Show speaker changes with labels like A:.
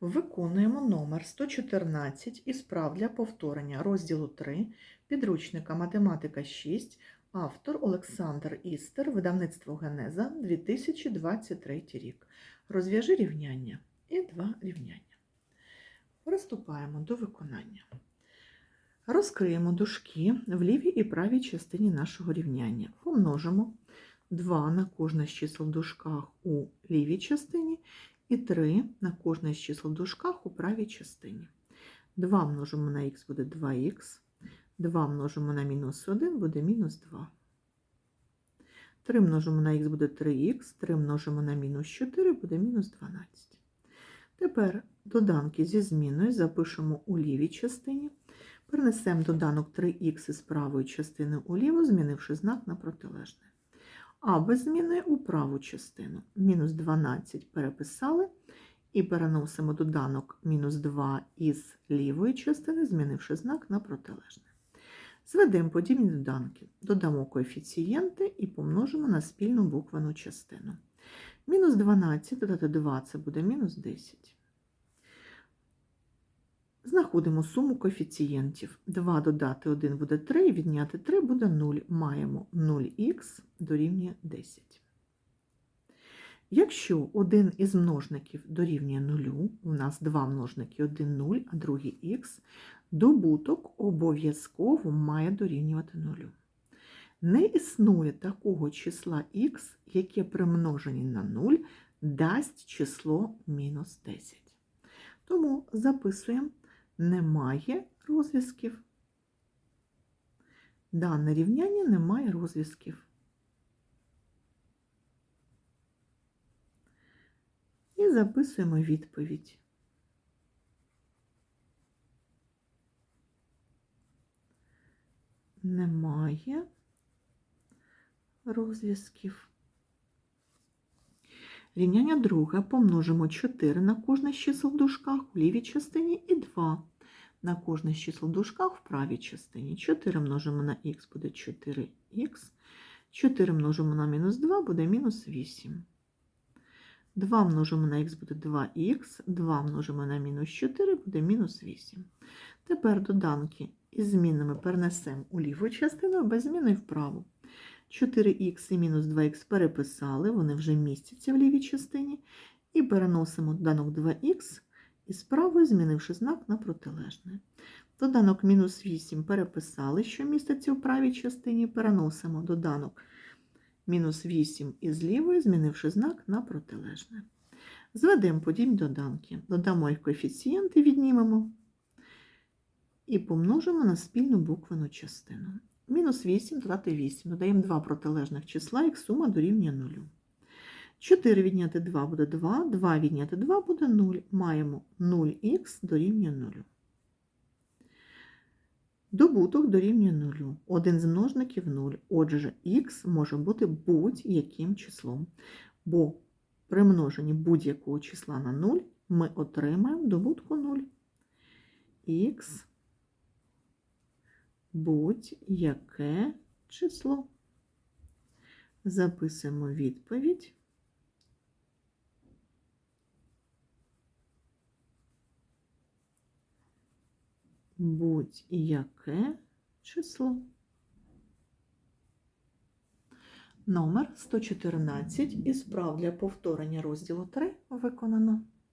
A: Виконуємо номер 114 із прав для повторення розділу 3 підручника Математика 6, автор Олександр Істер, видавництво Генеза 2023 рік. Розв'яжи рівняння і два рівняння. Приступаємо до виконання. Розкриємо дужки в лівій і правій частині нашого рівняння. Помножимо 2 на кожне з чисел в дужках у лівій частині і 3 на кожне з чисел в дужках у правій частині. 2 множимо на х буде 2х, 2 множимо на мінус 1 буде мінус 2. 3 множимо на х буде 3х, 3 множимо на мінус 4 буде мінус 12. Тепер доданки зі зміною запишемо у лівій частині. Перенесемо доданок 3х із правої частини уліво, змінивши знак на протилежне. А без зміни у праву частину. Мінус 12 переписали і переносимо доданок мінус 2 із лівої частини, змінивши знак на протилежне. Зведемо подібні доданки, додамо коефіцієнти і помножимо на спільну буквену частину. Мінус 12 додати 2 це буде мінус 10. Знаходимо суму коефіцієнтів. 2 додати 1 буде 3, відняти 3 буде 0. Маємо 0х дорівнює 10. Якщо один із множників дорівнює 0, у нас два множники 1 0, а другий х, добуток обов'язково має дорівнювати 0. Не існує такого числа х, яке при множенні на 0 дасть число мінус 10. Тому записуємо немає розв'язків. Дане рівняння не має розв'язків. І записуємо відповідь. Немає розв'язків. Рівняння друге помножимо 4 на кожне з чисел в дужках у лівій частині і 2 на кожне з чисел в дужках в правій частині. 4 множимо на х буде 4х, 4 множимо на мінус 2 буде мінус 8. 2 множимо на х буде 2х, 2 множимо на мінус 4 буде мінус 8. Тепер доданки із змінами перенесемо у ліву частину, без зміни в праву. 4х і мінус 2х переписали, вони вже містяться в лівій частині. І переносимо доданок 2х із правої, змінивши знак на протилежне. Доданок мінус 8 переписали, що міститься в правій частині, переносимо доданок мінус 8 із лівої, змінивши знак на протилежне. Зведемо подібні доданки. Додамо їх коефіцієнти, віднімемо і помножимо на спільну буквену частину. Мінус 8 додати 8. Додаємо два протилежних числа, їх сума дорівнює 0. 4 відняти 2 буде 2, 2 відняти 2 буде 0. Маємо 0х дорівнює 0. Добуток дорівнює 0. Один з множників 0. Отже, х може бути будь-яким числом. Бо при множенні будь-якого числа на 0 ми отримаємо добутку 0. х будь-яке число. Записуємо відповідь. Будь-яке число. Номер 114 із прав для повторення розділу 3 виконано.